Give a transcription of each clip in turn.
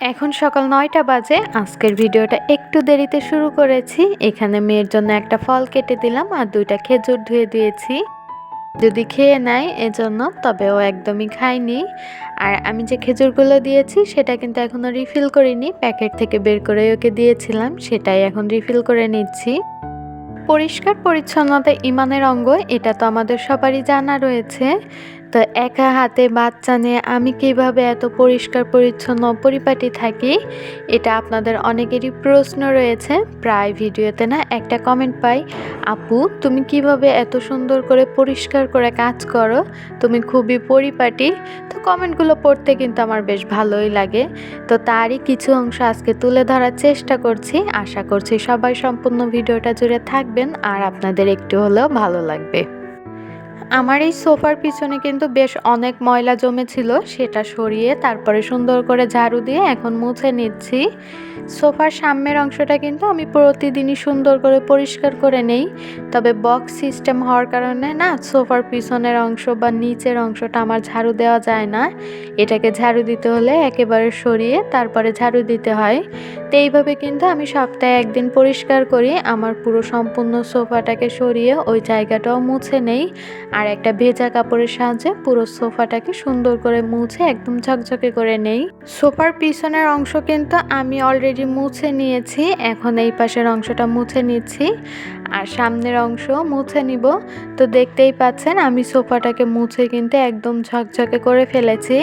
এখন সকাল নয়টা বাজে, আজকের ভিডিওটা একটু দেরিতে শুরু করেছি। এখানে মেয়ের জন্য একটা ফল কেটে দিলাম আর দুইটা খেজুর ধুয়ে দিয়েছি। যদি খেয়ে নেয় এজন্য, তবে ও একদমই খায়নি। আর আমি যে খেজুরগুলো দিয়েছি, সেটা কিন্তু এখনও রিফিল করিনি। প্যাকেট থেকে বের করে ওকে দিয়েছিলাম, সেটাই এখন রিফিল করে নিচ্ছি। পরিষ্কার পরিচ্ছন্নতা ইমানের অঙ্গ, এটা তো আমাদের সবারই জানা রয়েছে। তো একা হাতে বাচ্চা নিয়ে আমি কীভাবে এত পরিষ্কার, পরিচ্ছন্ন, পরিপাটি থাকি? এটা আপনাদের অনেকেরই প্রশ্ন রয়েছে। প্রায় ভিডিওতে না একটা কমেন্ট পাই, আপু, তুমি কীভাবে এত সুন্দর করে পরিষ্কার করে কাজ করো? তুমি খুবই পরিপাটি। তো কমেন্টগুলো পড়তে কিন্তু আমার বেশ ভালোই লাগে। তো তারই কিছু অংশ আজকে তুলে ধরার চেষ্টা করছি। আশা করছি সবাই সম্পূর্ণ ভিডিওটা জুড়ে থাকবেন আর আপনাদের একটু হলেও ভালো লাগবে। আমার এই সোফার পিছনে কিন্তু বেশ অনেক ময়লা জমেছিল, সেটা সরিয়ে তারপরে সুন্দর করে ঝাড়ু দিয়ে এখন মুছে নিচ্ছি। সোফার সামনের অংশটা কিন্তু আমি প্রতিদিনই সুন্দর করে পরিষ্কার করে নেই, তবে বক্স সিস্টেম হওয়ার কারণে না সোফার পিছনের অংশ বা নিচের অংশটা আমার ঝাড়ু দেওয়া যায় না। এটাকে ঝাড়ু দিতে হলে একেবারে সরিয়ে তারপরে ঝাড়ু দিতে হয়। তো এইভাবে কিন্তু আমি সপ্তাহে একদিন পরিষ্কার করি, আমার পুরো সম্পূর্ণ সোফাটাকে সরিয়ে ওই জায়গাটাও মুছে নেই। আর একটা ভেজা কাপড়ের সাহায্যে পুরো সোফাটাকে সুন্দর করে মুছে একদম ঝকঝকে করে নেই। সোফার পিছনের অংশ কিন্তু আমি অলরেডি মুছে নিয়েছি। এখন এই পাশের অংশটা মুছে নিচ্ছি। আর সামনের অংশ মুছে নিব। তো দেখতেই পাচ্ছেন, আমি সোফাটাকে মুছে কিন্তু একদম ঝকঝকে করে ফেলেছি।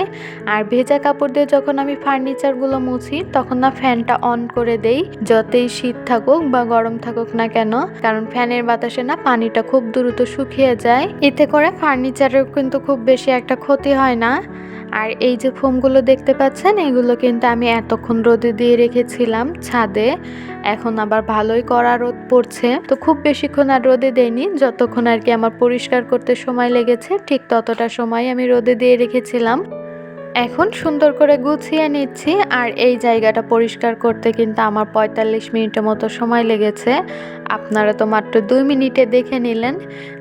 আর ভেজা কাপড় দিয়ে যখন আমি ফার্নিচারগুলো মুছি, তখন না ফ্যানটা অন করে দেই, যতই শীত থাকুক বা গরম থাকুক না কেন। কারণ ফ্যানের বাতাসে না পানিটা খুব দ্রুত শুকিয়ে যায়। এতে করে ফার্নিচারের কিন্তু খুব বেশি একটা ক্ষতি হয় না। আর এই যে ফোমগুলো দেখতে পাচ্ছেন, এগুলো কিন্তু আমি এতক্ষণ রোদে দিয়ে রেখেছিলাম ছাদে। এখন আবার ভালোই করা রোদ পড়ছে। তো খুব বেশিক্ষণ আর রোদে দেয়নি যতক্ষণ আর কি আমার পরিষ্কার করতে সময় লেগেছে, ঠিক ততটা সময় আমি রোদে দিয়ে রেখেছিলাম। এখন সুন্দর করে গুছিয়ে নিচ্ছি আর এই জায়গাটা পরিষ্কার করতে কিন্তু আমার পঁয়তাল্লিশ মিনিটের মতো সময় লেগেছে। আপনারা তো মাত্র দুই মিনিটে দেখে নিলেন,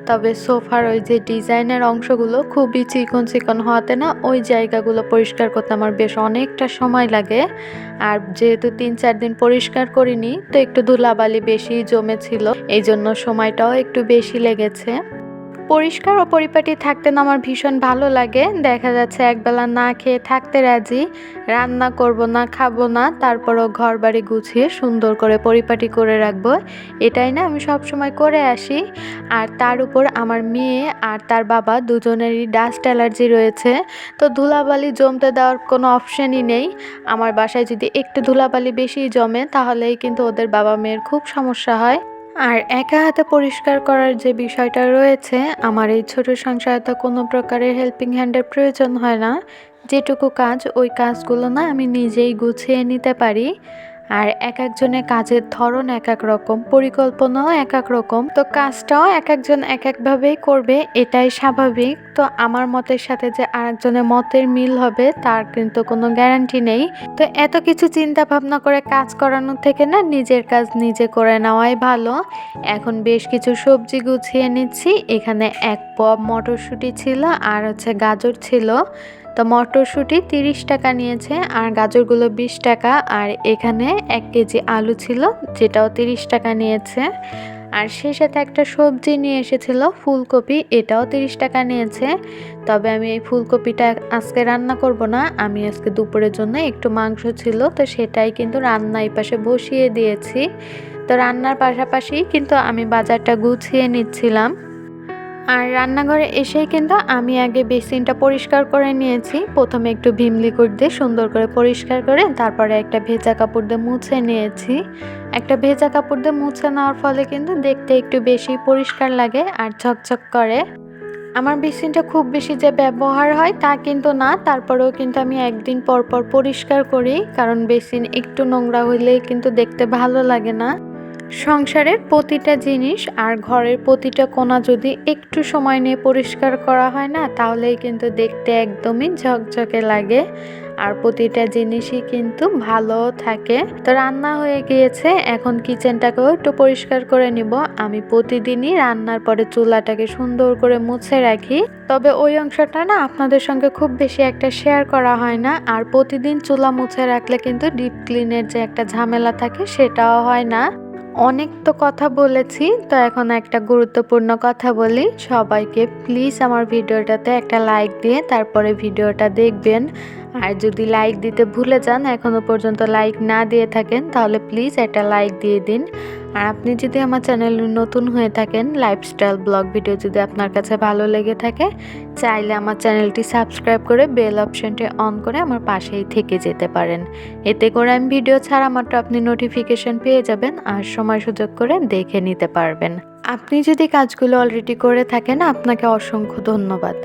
তবে সোফার ওই যে ডিজাইনের অংশগুলো খুবই চিকন চিকন হওয়াতে না ওই জায়গাগুলো পরিষ্কার করতে আমার বেশ অনেকটা সময় লাগে। আর যেহেতু তিন চার দিন পরিষ্কার করিনি, তো একটু ধুলাবালি বেশি জমেছিল এই জন্য সময়টাও একটু বেশি লেগেছে। পরিষ্কার ও পরিপাটি থাকতে না আমার ভীষণ ভালো লাগে। দেখা যাচ্ছে একবেলা না খেয়ে থাকতে রাজি। রান্না করব না, খাব না, তারপরও ঘর বাড়ি গুছিয়ে সুন্দর করে পরিপাটি করে রাখব। এটাই না আমি সব সময় করে আসি। আর তার উপর আমার মেয়ে আর তার বাবা দুজনেরই ডাস্ট অ্যালার্জি রয়েছে। তো ধুলাবালি জমতে দেওয়ার কোনো অপশানই নেই। আমার বাসায় যদি একটু ধুলাবালি বেশি জমে, তাহলেই কিন্তু ওদের বাবা মেয়ের খুব সমস্যা হয়। আর একা হাতে পরিষ্কার করার যে বিষয়টা রয়েছে, আমার এই ছোট সংসারে তো কোনো প্রকারের হেল্পিং হ্যান্ডের প্রয়োজন হয় না। যেটুকু কাজ, ওই কাজগুলো না আমি নিজেই গুছিয়ে নিতে পারি। আর এক একজনের কাজের ধরন এক এক রকম, পরিকল্পনাও এক এক রকম। তো কাজটাও এক একজন এক একভাবেই করবে, এটাই স্বাভাবিক। তো আমার মতের সাথে যে আরেকজনের মতের মিল হবে, তার কিন্তু কোনো গ্যারান্টি নেই। তো এত কিছু চিন্তা ভাবনা করে কাজ করানোর থেকে না, নিজের কাজ নিজে করে নেওয়াই ভালো। এখন বেশ কিছু সবজি গুছিয়ে নিচ্ছি, এখানে এক মটরশুঁটি ছিল আর হচ্ছে গাজর ছিল। তো মটরশুঁটি তিরিশ টাকা নিয়েছে আর গাজরগুলো বিশ টাকা আর এখানে এক কেজি আলু ছিল যেটাও তিরিশ টাকা নিয়েছে। আর সে সাথে একটা সবজি নিয়ে এসেছিল ফুলকপি এটাও তিরিশ টাকা নিয়েছে। তবে আমি এই ফুলকপিটা আজকে রান্না করব না, আমি আজকে দুপুরের জন্য একটু মাংস ছিল তো সেটাই কিন্তু রান্না এই পাশে বসিয়ে দিয়েছি। তো রান্নার পাশাপাশি কিন্তু আমি বাজারটা গুছিয়ে নিচ্ছিলাম। আর রান্নাঘরে এসেই কিন্তু আমি আগে বেসিনটা পরিষ্কার করে নিয়েছি। প্রথমে একটু ভীম লিকুইড দিয়ে সুন্দর করে পরিষ্কার করে তারপরে একটা ভেজা কাপড় দিয়ে মুছে নিয়েছি। একটা ভেজা কাপড় দিয়ে মুছে নেওয়ার ফলে কিন্তু দেখতে একটু বেশি পরিষ্কার লাগে আর ঝকঝক করে। আমার বেসিনটা খুব বেশি যে ব্যবহার হয় তা কিন্তু না, তারপরেও কিন্তু আমি একদিন পর পর পরিষ্কার করি, কারণ বেসিন একটু নোংরা হইলে কিন্তু দেখতে ভালো লাগে না। সংসারের প্রতিটা জিনিস আর ঘরের প্রতিটা কোণা যদি একটু সময় নিয়ে পরিষ্কার করা হয় না, তাহলেই কিন্তু দেখতে একদমই ঝকঝকে লাগে। আর প্রতিটা জিনিসই কিন্তু ভালো থাকে। তো রান্না হয়ে গিয়েছে, এখন কিচেনটাকেও একটু পরিষ্কার করে নিব। আমি প্রতিদিনই রান্নার পরে চুলাটাকে সুন্দর করে মুছে রাখি। তবে ওই অংশটা না আপনাদের সঙ্গে খুব বেশি একটা শেয়ার করা হয় না। আর প্রতিদিন চুলা মুছে রাখলে কিন্তু ডিপ ক্লিনের যে একটা ঝামেলা থাকে, সেটাও হয় না। অনেক তো কথা বলেছি, তো এখন একটা গুরুত্বপূর্ণ কথা বলি। সবাইকে প্লিজ আমার ভিডিওটাতে একটা লাইক দিয়ে তারপরে ভিডিওটা দেখবেন। আর যদি লাইক দিতে ভুলে যান এখনও পর্যন্ত লাইক না দিয়ে থাকেন, তাহলে প্লিজ একটা লাইক দিয়ে দিন। আর আপনি যদি আমার চ্যানেলে নতুন হয়ে থাকেন লাইফস্টাইল ব্লগ ভিডিও যদি আপনার কাছে ভালো লেগে থাকে, চাইলে আমার চ্যানেলটি সাবস্ক্রাইব করে বেল অপশনটি অন করে আমার পাশেই থেকে যেতে পারেন। এতে করে আমি ভিডিও ছাড়া মাত্র আপনি নোটিফিকেশন পেয়ে যাবেন আর সময় সুযোগ করে দেখে নিতে পারবেন। আপনি যদি কাজগুলো অলরেডি করে থাকেন, আপনাকে অসংখ্য ধন্যবাদ।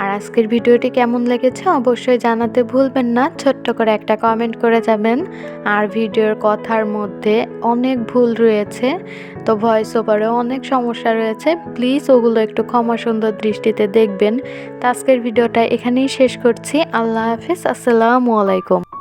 আর আজকের ভিডিওটি কেমন লেগেছে অবশ্যই জানাতে ভুলবেন না, ছোট্ট করে একটা কমেন্ট করে যাবেন। আর ভিডিওর কথার মধ্যে অনেক ভুল রয়েছে। তো ভয়েস ওভারেও অনেক সমস্যা রয়েছে। প্লিজ ওগুলো একটু ক্ষমা সুন্দর দৃষ্টিতে দেখবেন। তো আজকের ভিডিওটা এখানেই শেষ করছি। আল্লাহ হাফিজ। আসসালামু আলাইকুম।